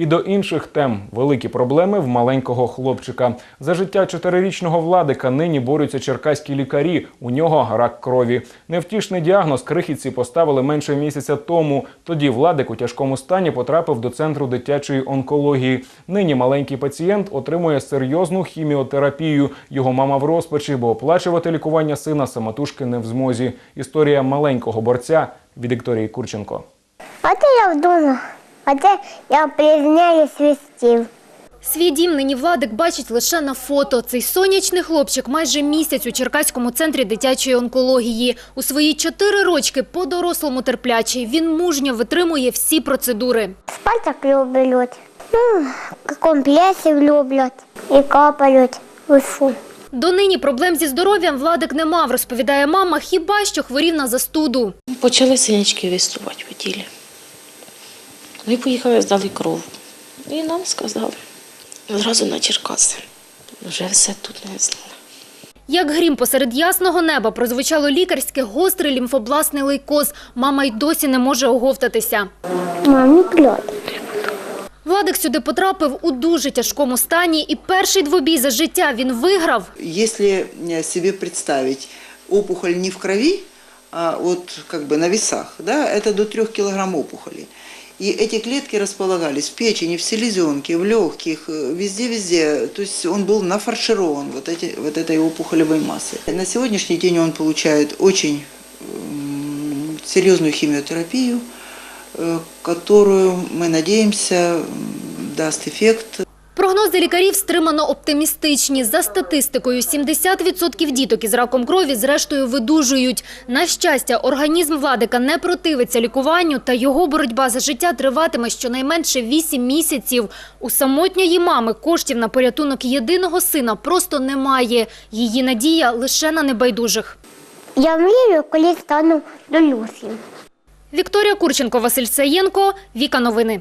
І до інших тем великі проблеми в маленького хлопчика. За життя чотирирічного владика нині борються черкаські лікарі. У нього рак крові. Невтішний діагноз крихітці поставили менше місяця тому. Тоді владик у тяжкому стані потрапив до центру дитячої онкології. Нині маленький пацієнт отримує серйозну хіміотерапію. Його мама в розпачі, бо оплачувати лікування сина самотужки не в змозі. Історія маленького борця від Вікторії Курченко. А це я вдома. А це я признаю свистів. Свій дім нині Владик бачить лише на фото. Цей сонячний хлопчик майже місяць у Черкаському центрі дитячої онкології. У свої чотири рочки по-дорослому терплячий. Він мужньо витримує всі процедури. Спать люблять. Ну, компресів люблять і капають лису. Донині проблем зі здоров'ям Владик не мав, розповідає мама, хіба що хворів на застуду. Почали синячки виступати по тілі. Ми поїхали, здали кров. І нам сказали. Зразу на Черкаси. Вже все тут не знали. Як грім посеред ясного неба прозвучало лікарське гострий лімфобластний лейкоз. Мама й досі не може оговтатися. Мамі кльот. Владик сюди потрапив у дуже тяжкому стані, і перший двобій за життя він виграв. Если э, себе представить опухоль не в крови, а вот как бы на весах, да, это до 3 килограмм опухоли. И эти клетки располагались в печени, в селезенке, в легких, э, везде-везде. То есть он был нафарширован вот, эти, вот этой опухолевой массой. На сегодняшний день он получает очень серьезную химиотерапию, э, которую, мы надеемся, даст эффект Прогнози лікарів стримано оптимістичні. За статистикою, 70% діток із раком крові зрештою видужують. На щастя, організм Владика не противиться лікуванню, та його боротьба за життя триватиме щонайменше 8 місяців. У самотньої мами коштів на порятунок єдиного сина просто немає. Її надія лише на небайдужих. Я мрію, коли стану до Люсі. Вікторія Курченко, Василь Саєнко, Віка Новини.